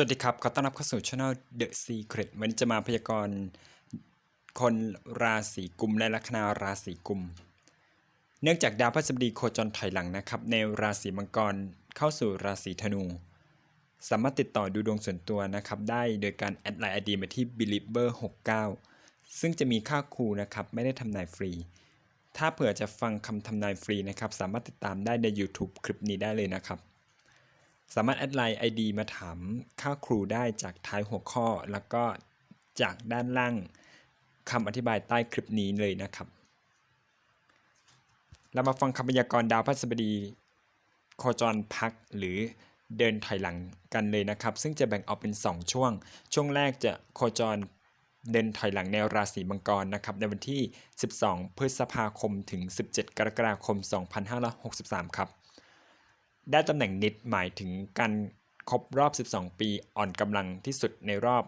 สวัสดีครับ ขอต้อนรับเข้าสู่ช่อง The Secret วันนี้จะมาพยากรณ์คนราศีกุมและลัคนาราศีกุม เนื่องจากดาวพฤหัสบดีโคจรถอยหลังนะครับ ในราศีมังกรเข้าสู่ราศีธนู สามารถติดต่อดูดวงส่วนตัวนะครับ ได้โดยการแอดไลน์ไอดีมาที่ believer 69ซึ่งจะมีค่าครูนะครับ ไม่ได้ทำนายฟรี ถ้าเผื่อจะฟังคำทำนายฟรีนะครับ สามารถติดตามได้ใน YouTube คลิปนี้ได้เลยนะครับ สามารถแอดไลน์ ID มาถามค่าครูได้จากท้ายหัวข้อ แล้วก็จากด้านล่างคำอธิบายใต้คลิปนี้เลยนะครับ เรามาฟังคำพยากรณ์ดาวพฤหัสบดีโคจรพักหรือเดินถอยหลังกันเลยนะครับ ซึ่งจะแบ่งออกเป็น 2 ช่วง ช่วงแรกจะโคจรเดินถอยหลังในวราศีมังกรนะครับ ในวันที่ 12 พฤษภาคมถึง 17 กรกฎาคม 2563 ครับ ได้ตำแหน่งนิดหมายถึงการครบรอบ 12 ปีอ่อนกำลังที่สุดในรอบ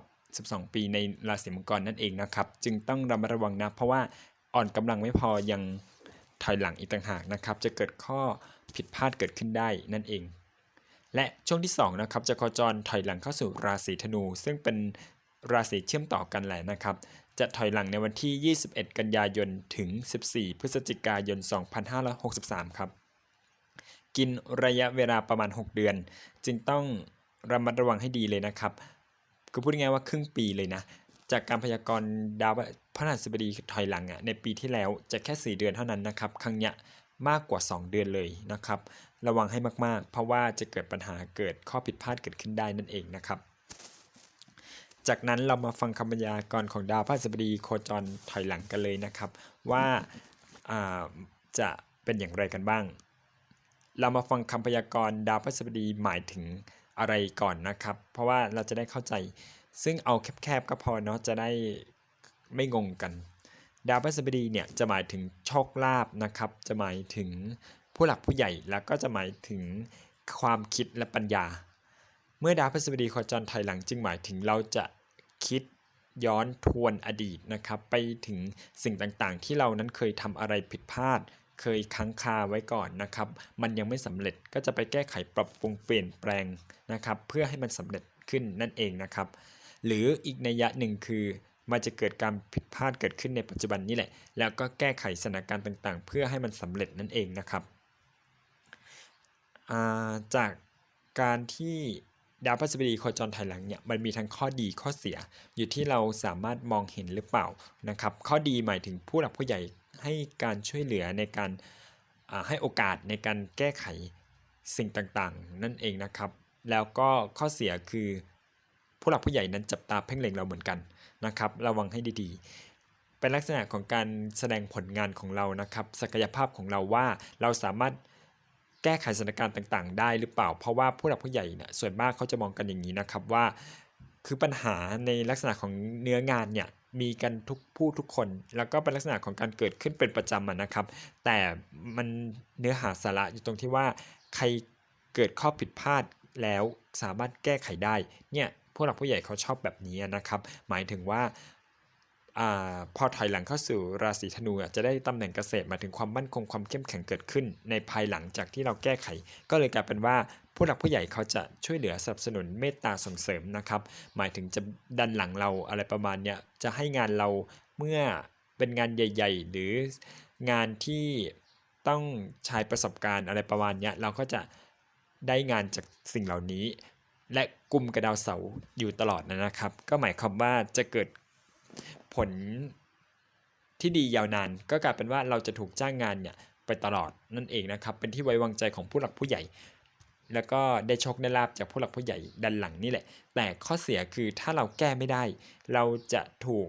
12 ปีในราศีมังกรนั่นเองนะครับ จึงต้องระมัดระวังนะ เพราะว่าอ่อนกำลังไม่พอยังถอยหลังอีกต่างหากนะครับ จะเกิดข้อผิดพลาดเกิดขึ้นได้นั่นเอง และช่วงที่2นะครับจะโคจรถอยหลังเข้าสู่ราศีธนู ซึ่งเป็นราศีเชื่อมต่อกันแหละนะครับ จะถอยหลังในวันที่ 21 กันยายนถึง 14 พฤศจิกายน 2563 ครับ กินระยะเวลาประมาณ 6 เดือน จึงต้องระมัดระวังให้ดีเลยนะครับ คือพูดง่ายๆว่าครึ่งปีเลยนะ จากการพยากรณ์ดาวพฤหัสบดีถอยหลังอะในปีที่แล้วจะแค่ 4 เดือนเท่านั้นนะครับ ครั้งเนี้ยมากกว่า 2 เดือนเลยนะครับ ระวังให้มากๆ เพราะว่าจะเกิดปัญหาเกิดข้อผิดพลาดเกิดขึ้นได้นั่นเองนะครับ จากนั้นเรามาฟังคำบรรยากรณ์ของดาวพฤหัสบดีโคจรถอยหลังกันเลยนะครับ ว่าจะเป็นอย่างไรกันบ้าง เรามาฟังคำพยากรณ์ดาวพฤหัสบดีหมายถึงอะไรก่อนนะครับ เพราะว่าเราจะได้เข้าใจ ซึ่งเอาแคบๆก็พอเนาะจะได้ไม่งงกัน ดาวพฤหัสบดีเนี่ยจะหมายถึงโชคลาภนะครับ จะหมายถึงผู้หลักผู้ใหญ่แล้วก็จะหมายถึงความคิดและปัญญา เมื่อดาวพฤหัสบดีโคจรถอยหลังจึงหมายถึงเราจะคิดย้อนทวนอดีตนะครับ ไปถึงสิ่งต่างๆ ที่เรานั้นเคยทำอะไรผิดพลาด เคยค้างคาไว้ก่อนนะครับ มันยังไม่สำเร็จก็จะไปแก้ไขปรับปรุงเปลี่ยนแปลงนะครับ เพื่อให้มันสำเร็จขึ้นนั่นเองนะครับ หรืออีกนัยยะหนึ่งคือมันจะเกิดการผิดพลาดเกิดขึ้นในปัจจุบันนี่แหละ แล้วก็แก้ไขสถานการณ์ต่างๆ เพื่อให้มันสำเร็จนั่นเองนะครับาจากการที่ดาวพฤหัสบดีโคจรถอยหลังเนี่ยมันมีทั้งข้อดีข้อเสียอยู่ที่เราสามารถมองเห็นหรือเปล่านะครับ ข้อดีหมายถึงผู้หลักผู้ใหญ่ ให้การช่วยเหลือในการให้โอกาสในการแก้ไขสิ่งต่างๆ นั่นเองนะครับ แล้วก็ข้อเสียคือผู้หลักผู้ใหญ่นั้นจับตาเพ่งเล็งเราเหมือนกันนะครับ ระวังให้ดีๆ เป็นลักษณะของการแสดงผลงานของเรานะครับ ศักยภาพของเราว่าเราสามารถแก้ไขสถานการณ์ต่าง ๆ ได้หรือเปล่า เพราะว่าผู้หลักผู้ใหญ่เนี่ยส่วนมากเขาจะมองกันอย่างนี้นะครับว่า คือปัญหาในลักษณะของเนื้องานเนี่ยมีกันทุกผู้ทุกคน แล้วก็เป็นลักษณะของการเกิดขึ้นเป็นประจำะนะครับ แต่มันเนื้อหาสาระอยู่ตรงที่ว่า ใครเกิดข้อผิดพลาดแล้วสามารถแก้ไขได้เนี่ยผู้หลักผู้ใหญ่เขาชอบแบบนี้นะครับ หมายถึงว่า อพอถอยหลังเข้าสู่ราศีธนูจะได้ตำแหน่งเกษตรมาถึงความมั่นคงความเข้มแข็งเกิดขึ้น ในภายหลังจากที่เราแก้ไข ก็เลยกลายเป็นว่าผู้หลักผู้ใหญ่เขาจะช่วยเหลือสนับสนุนเมตตาส่งเสริมนะครับ หมายถึงจะดันหลังเราอะไรประมาณเนี้ยจะให้งานเราเมื่อเป็นงานใหญ่ ๆ หรืองานที่ต้องใช้ประสบการณ์อะไรประมาณเนี้ยเราก็จะได้งานจากสิ่งเหล่านี้ และกลุ่มกระดาวเสาร์อยู่ตลอดนะครับ ก็หมายความว่าจะเกิด ผลที่ดียาวนาน ก็กลายเป็นว่าเราจะถูกจ้างงานเนี่ยไปตลอดนั่นเองนะครับ เป็นที่ไว้วางใจของผู้หลักผู้ใหญ่ แล้วก็ได้โชคได้ลาบจากผู้หลักผู้ใหญ่ดันหลังนี่แหละ แต่ข้อเสียคือถ้าเราแก้ไม่ได้ เราจะถูก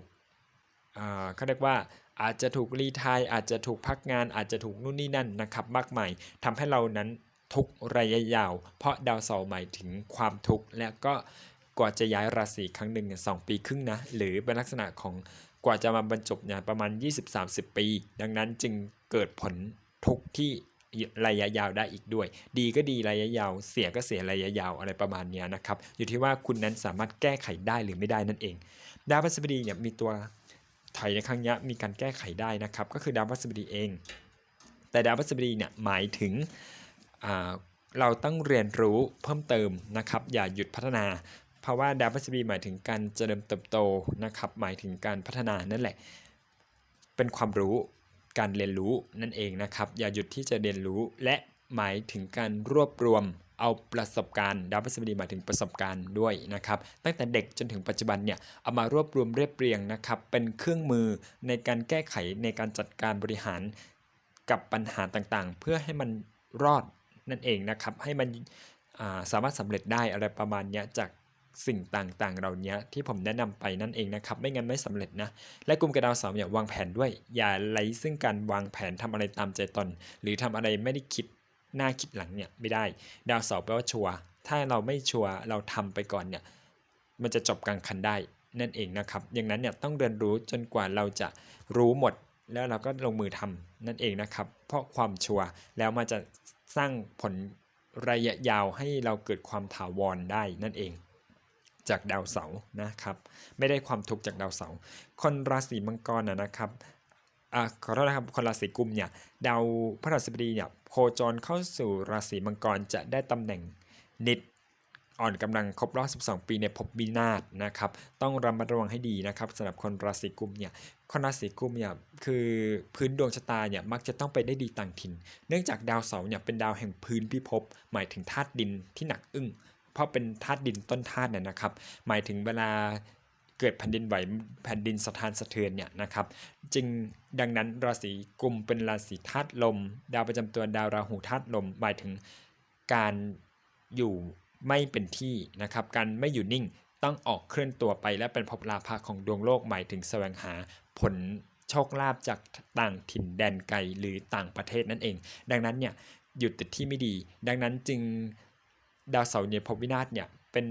อ่าเขาเรียกว่าอาจจะถูกรีไทายอาจจะถูกพักงาน อาจจะถูกนู่นนี่นั่นนะครับ มากมายทำให้เรานั้นทุกข์ระยะยาว เพราะดาวเสาร์หมายถึงความทุกข์และก็ ว่าจะย้ายราศีครั้งหนึ่งสองปีครึ่งนะ หรือเป็นลักษณะของกว่าจะมาบรรจบเนี่ยประมาณ 20-30 ปี ดังนั้นจึงเกิดผลทุกที่ระยะยาวได้อีกด้วย ดีก็ดีระยะยาว เสียก็เสียระยะยาวอะไรประมาณนี้นะครับ อยู่ที่ว่าคุณนั้นสามารถแก้ไขได้หรือไม่ได้นั่นเอง ดาวพฤหัสบดีเนี่ยมีตัวถอยในครั้งนี้มีการแก้ไขได้นะครับ ก็คือดาวพฤหัสบดีเอง แต่ดาวพฤหัสบดีเนี่ยหมายถึงเราต้องเรียนรู้เพิ่มเติมนะครับ อย่าหยุดพัฒนา เพราะว่าดาวพฤหัสบดีหมายถึงการเจริญเติบโตนะครับ หมายถึงการพัฒนานั่นแหละ เป็นความรู้การเรียนรู้นั่นเองนะครับ อย่าหยุดที่จะเรียนรู้และหมายถึงการรวบรวมเอาประสบการณ์ดาวพฤหัสบดีหมายถึงประสบการณ์ด้วยนะครับ ตั้งแต่เด็กจนถึงปัจจุบันเนี่ย เอามารวบรวมเรียบเรียงนะครับ เป็นเครื่องมือในการแก้ไขในการจัดการบริหารกับปัญหาต่างๆ เพื่อให้มันรอดนั่นเองนะครับ ให้มันาสามารถสำเร็จได้อะไรประมาณเนี้ยจาก สิ่งต่างๆ เหล่านี้ที่ผมแนะนำไปนั่นเองนะครับ ไม่งั้นไม่สำเร็จนะ และกลุ่มกระดาวเสาร์เนี่ยวางแผนด้วย อย่าไหลซึ่งการวางแผนทำอะไรตามใจตน หรือทำอะไรไม่ได้คิดหน้าคิดหลังเนี่ยไม่ได้ ดาวเสาร์แปลว่าชัวร์ถ้าเราไม่ชัวร์เราทำไปก่อนเนี่ยมันจะจบกลางคันได้นั่นเองนะครับอย่างนั้นเนี่ยต้องเรียนรู้จนกว่าเราจะรู้หมดแล้วเราก็ลงมือทำนั่นเองนะครับ เพราะความชัวร์แล้วมันจะสร้างผลระยะยาวให้เราเกิดความถาวรได้นั่นเอง จากดาวเสาร์นะครับ ไม่ได้ความทุกข์จากดาวเสาร์คนราศีมังกรนะนะครับอ่าขอโทษนะครับคนราศีกุมเนี่ยดาวพระราศีบดีเนี่ยโคจรเข้าสู่ราศีมังกรจะได้ตำแหน่งนิดอ่อนกำลังครบรอบ 12 ปีในภพวินาศนะครับ ต้องระมัดระวังให้ดีนะครับสำหรับคนราศีกุมเนี่ยคนราศีกุมเนี่ยคือพื้นดวงชะตาเนี่ยมักจะต้องไปได้ดีต่างถิ่น เนื่องจากดาวเสาร์เนี่ยเป็นดาวแห่งพื้นพิภพหมายถึงธาตุดินที่หนักอึ้ง เพราะเป็นธาตุดินต้นธาตุเนี่ยนะครับ หมายถึงเวลาเกิดแผ่นดินไหวแผ่นดินสะท้านสะเทือนเนี่ยนะครับ จึงดังนั้นราศีกุมเป็นราศีธาตุลม ดาวประจำตัวดาวราหูธาตุลม หมายถึงการอยู่ไม่เป็นที่นะครับ การไม่อยู่นิ่งต้องออกเคลื่อนตัวไปและเป็นภพลาภะของดวงโลกหมายถึงแสวงหาผลโชคลาภจากต่างถิ่นแดนไกลหรือต่างประเทศนั่นเอง ดังนั้นเนี่ยหยุดติดที่ไม่ดี ดังนั้นจึง ดาวเสาร์เนี่ยพวินาศเนี่ยเป็น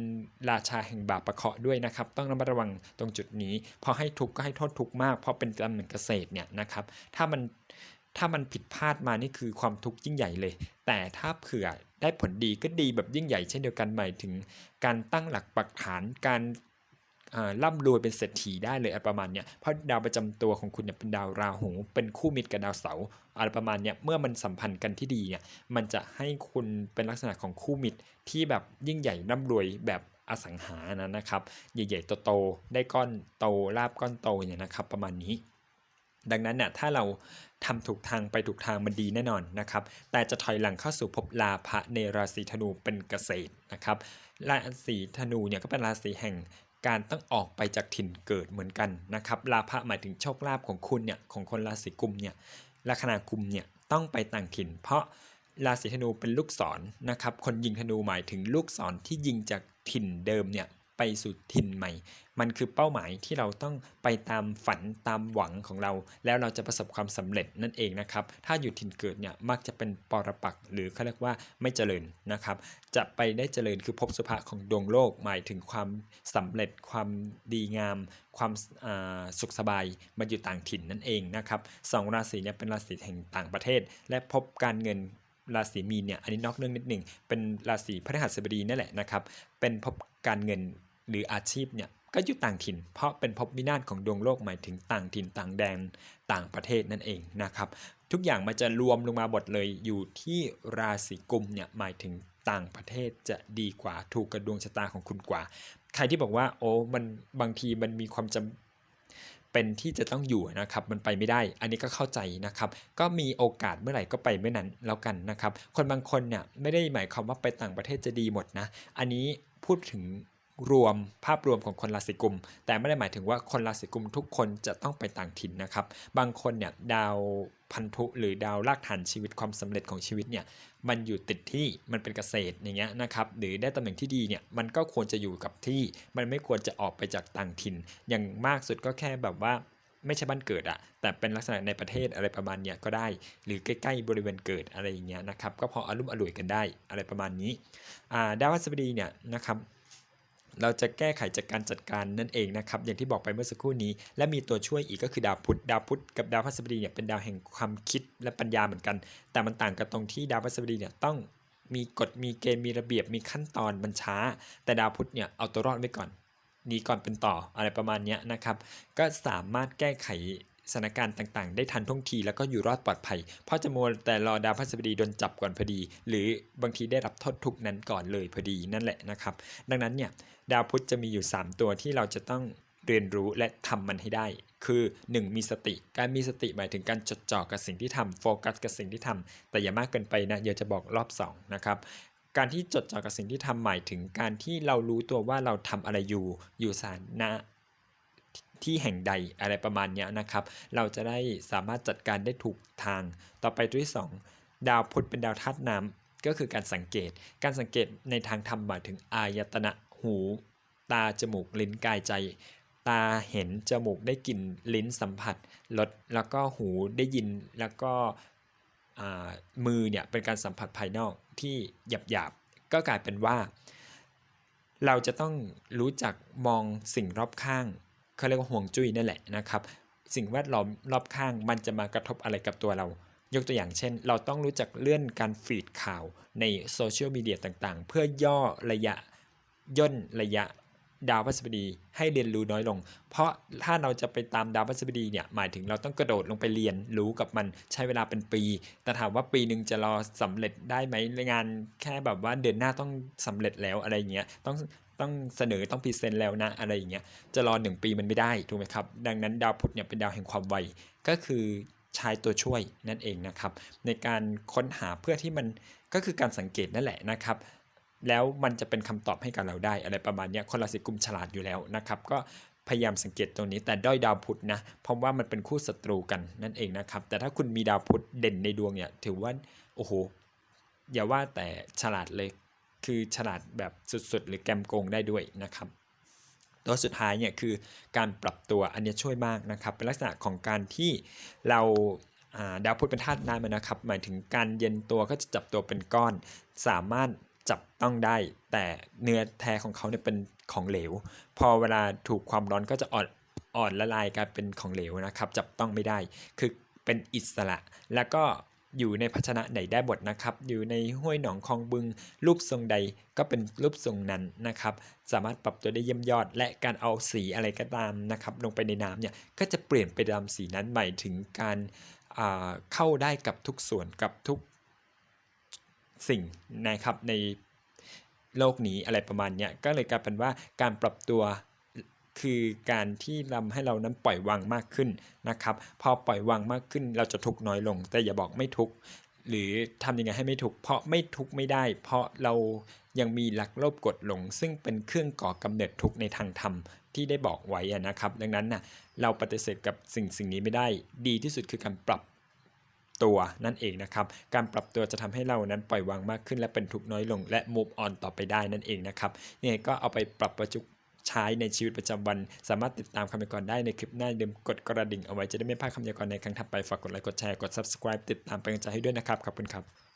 ราชาแห่งบาปประเคาะด้วยนะครับ ต้องระมัดระวังตรงจุดนี้ พอให้ทุกข์ก็ให้โทษทุกข์มาก เพราะเป็นตำแหน่งเกษตรเนี่ยนะครับ ถ้ามันถ้ามันผิดพลาดมานี่คือความทุกข์ยิ่งใหญ่เลย แต่ถ้าเผื่อได้ผลดีก็ดีแบบยิ่งใหญ่เช่นเดียวกันหมายถึง การตั้งหลักปักฐานการ ร่ำรวยเป็นเศรษฐีได้เลยอะไรประมาณเนี้ยเพราะดาวประจำตัวของคุณเนี่ยเป็นดาวราหู เป็นคู่มิตรกับดาวเสาร์อะไรประมาณเนี้ยเมื่อมันสัมพันธ์กันที่ดีเนี่ยมันจะให้คุณเป็นลักษณะของคู่มิตรที่แบบยิ่งใหญ่ร่ำรวยแบบอสังหานะนะครับใหญ่ๆโตๆได้ก้อนโตลาบก้อนโตเนี่ยนะครับ ประมาณนี้ ดังนั้นเนี่ยถ้าเราทำถูกทางไปถูกทางมันดีแน่นอนนะครับ แต่จะถอยหลังเข้าสู่ภพลาภะในราศีธนูเป็นเกษตรนะครับราศีธนูเนี่ยก็เป็นราศีแห่ง การต้องออกไปจากถิ่นเกิดเหมือนกันนะครับลาภะหมายถึงโชคลาภของคุณเนี่ยของคนราศีกุมเนี่ยลัคนากุมเนี่ยต้องไปต่างถิ่น เพราะราศีธนูเป็นลูกศรนะครับคนยิงธนูหมายถึงลูกศรที่ยิงจากถิ่นเดิมเนี่ย ไปสู่ถิ่นใหม่ มันคือเป้าหมายที่เราต้องไปตามฝันตามหวังของเรา แล้วเราจะประสบความสำเร็จนั่นเองนะครับ ถ้าอยู่ถิ่นเกิดเนี่ยมักจะเป็นปรปักหรือเขาเรียกว่าไม่เจริญนะครับ จะไปได้เจริญคือภพสุภะของดวงโลก หมายถึงความสำเร็จความดีงาม ความสุขสบายมาอยู่ต่างถิ่นนั่นเองนะครับสองราศีเนี่ยเป็นราศีแห่งต่างประเทศ และพบการเงินราศีมีนเนี่ยอันนี้นอกเรื่องนิดหนึ่งเป็นราศีพฤหัสบดีนั่นแหละนะครับ เป็นพบการเงิน หรืออาชีพเนี่ยก็อยู่ต่างถิ่น เพราะเป็นภพวินาศของดวงโลกหมายถึงต่างถิ่นต่างแดนต่างประเทศนั่นเองนะครับ ทุกอย่างมันจะรวมลงมาหมดเลยอยู่ที่ราศีกุมเนี่ยหมายถึงต่างประเทศจะดีกว่าถูกกับดวงชะตาของคุณกว่า ใครที่บอกว่าโอ้มันบางทีมันมีความจำเป็นที่จะต้องอยู่นะครับมันไปไม่ได้ อันนี้ก็เข้าใจนะครับ ก็มีโอกาสเมื่อไหร่ก็ไปเมื่อนั้นแล้วกันนะครับ คนบางคนเนี่ยไม่ได้หมายความว่าไปต่างประเทศจะดีหมดนะ อันนี้พูดถึง รวมภาพรวมของคนราศีกุม แต่ไม่ได้หมายถึงว่าคนราศีกุมทุกคนจะต้องไปต่างถิ่นนะครับ บางคนเนี่ยดาวพันธุหรือดาวรากฐานชีวิตความสำเร็จของชีวิตเนี่ยมันอยู่ติดที่มันเป็นเกษตรอย่างเงี้ยนะครับหรือได้ตำแหน่งที่ดีเนี่ยมันก็ควรจะอยู่กับที่มันไม่ควรจะออกไปจากต่างถิ่น อย่างมากสุดก็แค่แบบว่าไม่ใช่บ้านเกิดอะแต่เป็นลักษณะในประเทศอะไรประมาณเนี้ยก็ได้ หรือใกล้ๆบริเวณเกิดอะไรอย่างเงี้ยนะครับก็พออารมณ์อร่วยกันได้อะไรประมาณนี้ดาวพฤหัสบดีเนี่ยนะครับ เราจะแก้ไขจากการจัดการนั่นเองนะครับอย่างที่บอกไปเมื่อสักครู่นี้ และมีตัวช่วยอีกก็คือดาวพุธดาวพุธกับดาวพฤหัสบดีเนี่ยเป็นดาวแห่งความคิดและปัญญาเหมือนกัน แต่มันต่างกันตรงที่ดาวพฤหัสบดีเนี่ยต้องมีกฎมีเกณฑ์มีระเบียบมีขั้นตอนมันช้า แต่ดาวพุธเนี่ยเอาตัวรอดไว้ก่อนหนีก่อนเป็นต่ออะไรประมาณนี้นะครับ ก็สามารถแก้ไข สถานการณ์ต่างๆ ได้ทันท่วงทีแล้วก็อยู่รอดปลอดภัย เพราะจะมัวแต่รอดาวพฤหัสบดีโดนจับก่อนพอดี หรือบางทีได้รับโทษทุกนั้นก่อนเลยพอดีนั่นแหละนะครับ ดังนั้นเนี่ยดาวพุธจะมีอยู่ 3 ตัวที่เราจะต้องเรียนรู้และทำมันให้ได้ คือ 1 มีสติ การมีสติหมายถึงการจดจ่อกับสิ่งที่ทำโฟกัสกับสิ่งที่ทำแต่อย่ามากเกินไปนะเดี๋ยวจะบอกรอบสองนะครับการที่จดจ่อกับสิ่งที่ทำหมายถึงการที่เรารู้ตัวว่าเราทำอะไรอยู่อยู่สถานะ ที่แห่งใดอะไรประมาณนี้นะครับ เราจะได้สามารถจัดการได้ถูกทาง ต่อไปตัวที่สองดาวพุธเป็นดาวธาตุน้ำก็คือการสังเกต การสังเกตในทางธรรมหมายถึงอายตนะหู ตาจมูกลิ้นกายใจ ตาเห็นจมูกได้กลิ่นลิ้นสัมผัสรสแล้วก็หูได้ยินแล้วก็มือเนี่ยเป็นการสัมผัสภายนอกที่หยาบๆก็กลายเป็นว่า เราจะต้องรู้จักมองสิ่งรอบข้าง เขาเรียกว่าห่วงจุ้ยนั่นแหละนะครับสิ่งแวดล้อมรอบข้างมันจะมากระทบอะไรกับตัวเรา ยกตัวอย่างเช่น เราต้องรู้จักเลื่อนการฟีดข่าวในโซเชียลมีเดียต่างๆ เพื่อย่อระยะย่นระยะ ดาวพฤหัสบดีให้เรียนรู้น้อยลง เพราะถ้าเราจะไปตามดาวพฤหัสบดีเนี่ยหมายถึงเราต้องกระโดดลงไปเรียนรู้กับมันใช้เวลาเป็นปี แต่ถามว่าปีหนึ่งจะรอสำเร็จได้ไหมงานแค่แบบว่าเดือนหน้าต้องสำเร็จแล้วอะไรเงี้ยต้องต้องเสนอต้องพรีเซนต์แล้วนะอะไรอย่างเงี้ยจะรอหนึ่งปีมันไม่ได้ถูกไหมครับ ดังนั้นดาวพุธเนี่ยเป็นดาวแห่งความไวก็คือใช้ตัวช่วยนั่นเองนะครับ ในการค้นหาเพื่อที่มันก็คือการสังเกตนั่นแหละนะครับ แล้วมันจะเป็นคำตอบให้กับเราได้อะไรประมาณนี้คนราศีกุมฉลาดอยู่แล้วนะครับ ก็พยายามสังเกตตรงนี้แต่ด้อยดาวพุธนะเพราะว่ามันเป็นคู่ศัตรูกันนั่นเองนะครับ แต่ถ้าคุณมีดาวพุธเด่นในดวงเนี่ยถือว่าโอ้โหอย่าว่าแต่ฉลาดเลยคือฉลาดแบบสุดๆ หรือแกมโกงได้ด้วยนะครับ ตัวสุดท้ายเนี่ยคือการปรับตัวอันนี้ช่วยมากนะครับ เป็นลักษณะของการที่เราดาวพุธเป็นธาตุน้ำนะครับ หมายถึงการเย็นตัวก็จะจับตัวเป็นก้อน สามารถ จับต้องได้ แต่เนื้อแท้ของเขาเนี่ยเป็นของเหลว พอเวลาถูกความร้อนก็จะอ่อนอ่อนละลายกลายเป็นของเหลวนะครับ จับต้องไม่ได้ คือเป็นอิสระ แล้วก็อยู่ในภาชนะไหนได้หมดนะครับ อยู่ในห้วยหนองคลองบึง รูปทรงใดก็เป็นรูปทรงนั้นนะครับ สามารถปรับตัวได้เยี่ยมยอด และการเอาสีอะไรก็ตามนะครับ ลงไปในน้ำเนี่ยก็จะเปลี่ยนไปตามสีนั้นหมายถึงการเข้าได้กับทุกส่วนกับทุก สิ่งนะครับในโลกนี้อะไรประมาณเนี้ยก็เลยกลายเป็นว่าการปรับตัวคือการที่ทำให้เรานั้นปล่อยวางมากขึ้นนะครับ พอปล่อยวางมากขึ้นเราจะทุกน้อยลง แต่อย่าบอกไม่ทุกหรือทำยังไงให้ไม่ทุกเพราะไม่ทุกไม่ได้ เพราะเรายังมีหลักโลภกดหลง ซึ่งเป็นเครื่องก่อกำเนิดทุกในทางธรรมที่ได้บอกไว้นะครับ ดังนั้นน่ะเราปฏิเสธกับสิ่งสิ่งนี้ไม่ได้ ดีที่สุดคือการปรับ ตัวนั่นเองนะครับ การปรับตัวจะทำให้เรานั้นปล่อยวางมากขึ้น และเป็นทุกข์น้อยลง และ move on ต่อไปได้นั่นเองนะครับยังไงก็เอาไปปรับประจุใช้ในชีวิตประจำวัน สามารถติดตามคำพยากรณ์ได้ในคลิปหน้าเดิมกดกระดิ่งเอาไว้จะได้ไม่พลาดคำพยากรณ์ในครั้งถัดไปฝากกดไลค์กดแชร์กด subscribe ติดตามเป็นกำลังใจให้ด้วยนะครับขอบคุณครับ